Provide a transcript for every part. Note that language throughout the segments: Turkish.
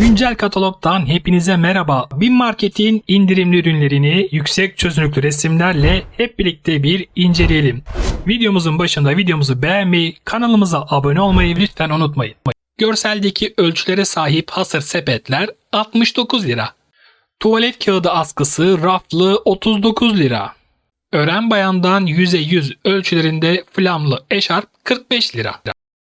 Güncel katalogdan hepinize merhaba. Bin Market'in indirimli ürünlerini yüksek çözünürlüklü resimlerle hep birlikte bir inceleyelim. Videomuzun başında videomuzu beğenmeyi, kanalımıza abone olmayı lütfen unutmayın. Görseldeki ölçülere sahip hasır sepetler 69 lira. Tuvalet kağıdı askısı raflı 39 lira. Ören bayandan yüze yüz ölçülerinde flamlı eşarp 45 lira.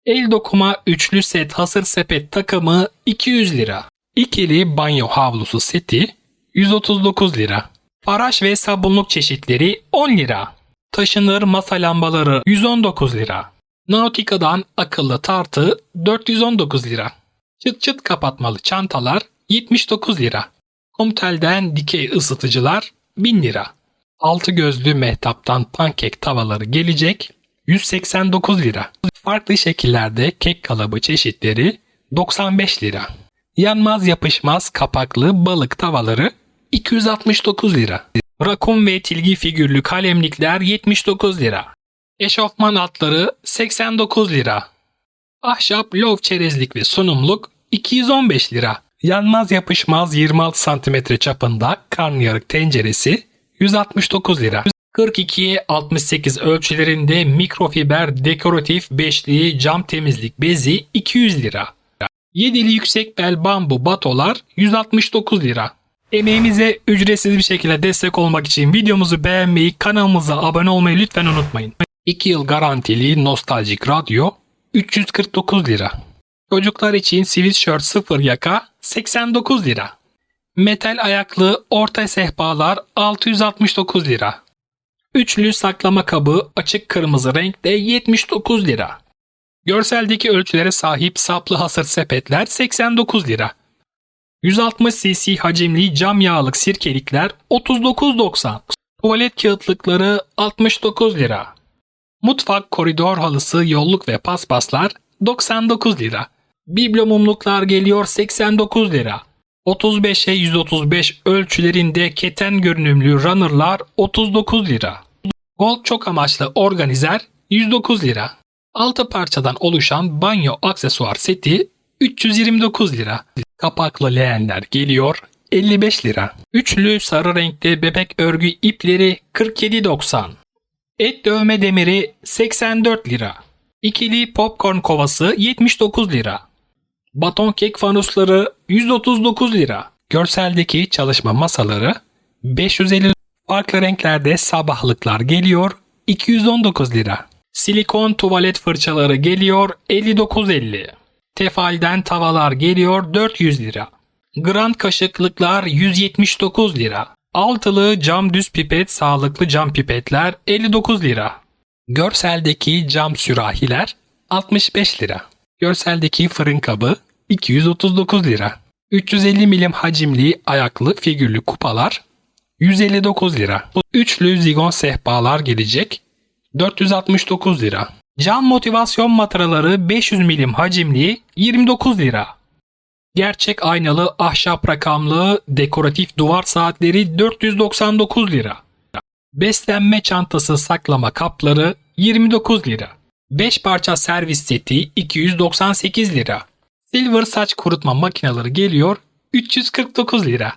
El dokuma üçlü set hasır sepet takımı 200 lira. İkili banyo havlusu seti 139 lira. Faraş ve sabunluk çeşitleri 10 lira. Taşınır masa lambaları 119 lira. Nautica'dan akıllı tartı 419 lira. Çıt çıt kapatmalı çantalar 79 lira. Komtel'den dikey ısıtıcılar 1000 lira. Altı gözlü mehtaptan pankek tavaları gelecek 189 lira. Farklı şekillerde kek kalıbı çeşitleri 95 lira. Yanmaz yapışmaz kapaklı balık tavaları 269 lira. Rakun ve tilgi figürlü kalemlikler 79 lira. Eşofman altları 89 lira. Ahşap lov çerezlik ve sunumluk 215 lira. Yanmaz yapışmaz 26 cm çapında karnıyarık tenceresi 169 lira. 42'ye 68 ölçülerinde mikrofiber dekoratif beşli cam temizlik bezi 200 lira. 7'li yüksek bel bambu batolar 169 lira. Emeğimize ücretsiz bir şekilde destek olmak için videomuzu beğenmeyi, kanalımıza abone olmayı lütfen unutmayın. 2 yıl garantili nostaljik radyo 349 lira. Çocuklar için sweatshirt 0 yaka 89 lira. Metal ayaklı orta sehpalar 669 lira. Üçlü saklama kabı açık kırmızı renkte 79 lira. Görseldeki ölçülere sahip saplı hasır sepetler 89 lira. 160 cc hacimli cam yağlık sirkelikler 39.90. Tuvalet kağıtlıkları 69 lira. Mutfak koridor halısı yolluk ve paspaslar 99 lira. Biblo mumluklar geliyor 89 lira. 35'e 135 ölçülerinde keten görünümlü runner'lar 39 lira. Gold çok amaçlı organizer 109 lira. 6 parçadan oluşan banyo aksesuar seti 329 lira. Kapaklı leğenler geliyor 55 lira. Üçlü sarı renkte bebek örgü ipleri 47.90. Et dövme demiri 84 lira. İkili popcorn kovası 79 lira. Baton kek fanusları 139 lira. Görseldeki çalışma masaları 550 farklı renklerde sabahlıklar geliyor 219 lira. Silikon tuvalet fırçaları geliyor 59.50. Tefalden tavalar geliyor 400 lira. Grand kaşıklıklar 179 lira. Altılı cam düz pipet sağlıklı cam pipetler 59 lira. Görseldeki cam sürahiler 65 lira. Görseldeki fırın kabı 239 lira. 350 milim hacimli ayaklı figürlü kupalar 159 lira. Üçlü zigon sehpalar gelecek 469 lira. Cam motivasyon matraları 500 milim hacimli 29 lira. Gerçek aynalı ahşap rakamlı dekoratif duvar saatleri 499 lira. Beslenme çantası saklama kapları 29 lira. 5 parça servis seti 298 lira. Silver saç kurutma makineleri geliyor 349 lira.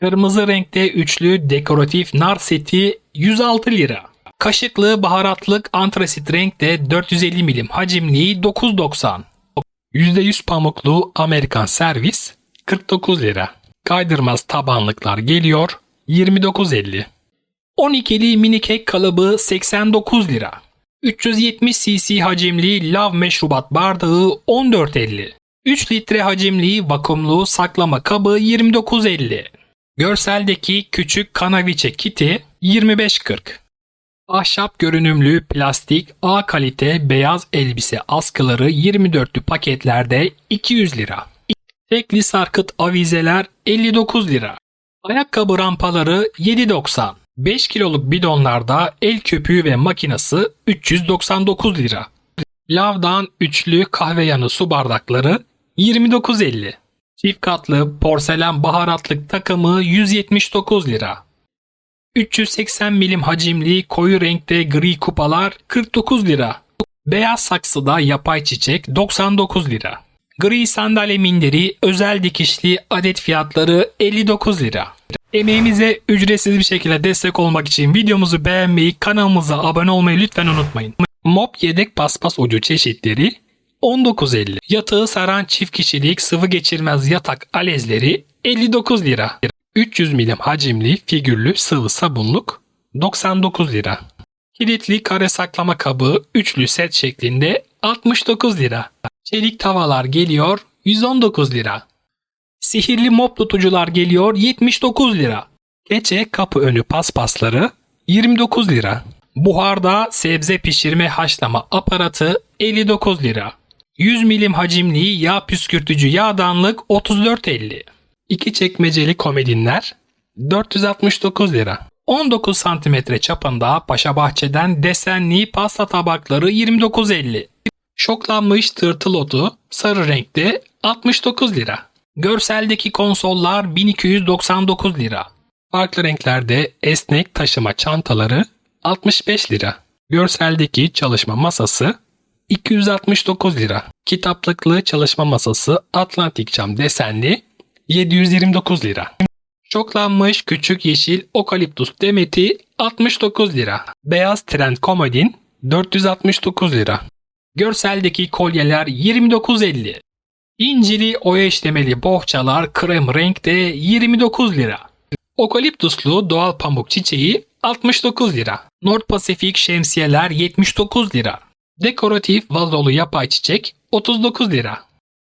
Kırmızı renkte üçlü dekoratif nar seti 106 lira. Kaşıklı baharatlık antrasit renkte 450 milim hacimli 9.90. %100 pamuklu Amerikan servis 49 lira. Kaydırmaz tabanlıklar geliyor 29.50. 12'li mini kek kalıbı 89 lira. 370 cc hacimli lav meşrubat bardağı 14.50. 3 litre hacimli vakumlu saklama kabı 29.50. Görseldeki küçük kanaviçe kiti 25.40. Ahşap görünümlü plastik A kalite beyaz elbise askıları 24'lü paketlerde 200 lira. Tekli sarkıt avizeler 59 lira. Ayakkabı rampaları 7.90. 5 kiloluk bidonlarda el köpüğü ve makinası 399 lira. Lavdan üçlü kahve yanı su bardakları 29.50. Çift katlı porselen baharatlık takımı 179 lira. 380 milim hacimli koyu renkte gri kupalar 49 lira. Beyaz saksıda yapay çiçek 99 lira. Gri sandalye minderi özel dikişli adet fiyatları 59 lira. Emeğimize ücretsiz bir şekilde destek olmak için videomuzu beğenmeyi, kanalımıza abone olmayı lütfen unutmayın. Mop yedek paspas ucu çeşitleri 19.50. Yatağı saran çift kişilik sıvı geçirmez yatak alezleri 59 lira. 300 milim hacimli figürlü sıvı sabunluk 99 lira. Kilitli kare saklama kabı üçlü set şeklinde 69 lira. Çelik tavalar geliyor 119 lira. Sihirli mop tutucular geliyor 79 lira. Keçe kapı önü paspasları 29 lira. Buharda sebze pişirme haşlama aparatı 59 lira. 100 milim hacimli yağ püskürtücü yağdanlık 34.50. İki çekmeceli komodinler 469 lira. 19 santimetre çapında Paşa Bahçe'den desenli pasta tabakları 29.50. Şoklanmış tırtıl otu sarı renkte 69 lira. Görseldeki konsollar 1299 lira. Farklı renklerde esnek taşıma çantaları 65 lira. Görseldeki çalışma masası 269 lira. Kitaplıklı çalışma masası Atlantik cam desenli 729 lira. Şoklanmış küçük yeşil okaliptus demeti 69 lira. Beyaz trend komodin 469 lira. Görseldeki kolyeler 29.50. İncili oya işlemeli bohçalar krem renkte 29 lira. Okaliptuslu doğal pamuk çiçeği 69 lira. North Pacific şemsiyeler 79 lira. Dekoratif vazolu yapay çiçek 39 lira.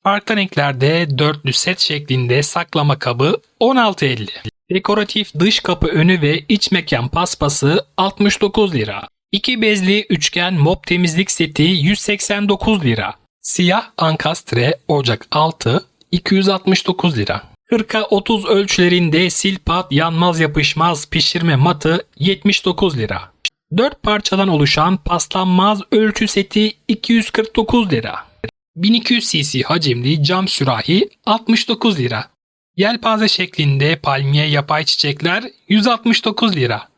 Farklı renklerde dörtlü set şeklinde saklama kabı 16.50. Dekoratif dış kapı önü ve iç mekan paspası 69 lira. İki bezli üçgen mop temizlik seti 189 lira. Siyah ankastre ocak 6 269 lira. 40'a 30 ölçülerinde silpat yanmaz yapışmaz pişirme matı 79 lira. 4 parçadan oluşan paslanmaz ölçü seti 249 lira. 1200 cc hacimli cam sürahi 69 lira. Yelpaze şeklinde palmiye yapay çiçekler 169 lira.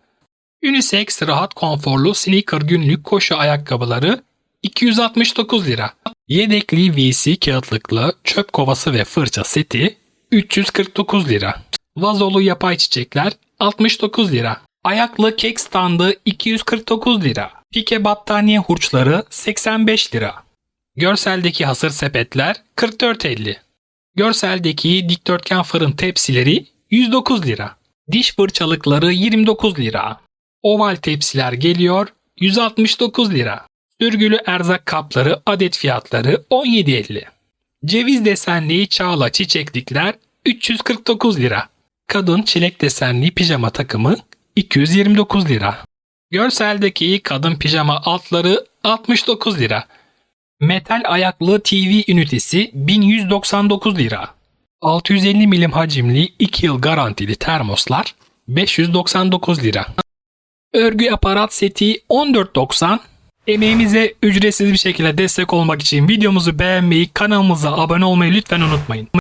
Unisex rahat konforlu sneaker günlük koşu ayakkabıları 269 lira. Yedekli VC kağıtlıklı çöp kovası ve fırça seti 349 lira. Vazolu yapay çiçekler 69 lira. Ayaklı kek standı 249 lira. Pike battaniye hurçları 85 lira. Görseldeki hasır sepetler 44.50. Görseldeki dikdörtgen fırın tepsileri 109 lira. Diş fırçalıkları 29 lira. Oval tepsiler geliyor 169 lira. Sürgülü erzak kapları adet fiyatları 17.50. Ceviz desenli çağla çiçeklikler 349 lira. Kadın çilek desenli pijama takımı 229 lira. Görseldeki kadın pijama altları 69 lira. Metal ayaklı TV ünitesi 1199 lira. 650 milim hacimli 2 yıl garantili termoslar 599 lira. Örgü aparat seti 14.90. Emeğimize ücretsiz bir şekilde destek olmak için videomuzu beğenmeyi, kanalımıza abone olmayı lütfen unutmayın.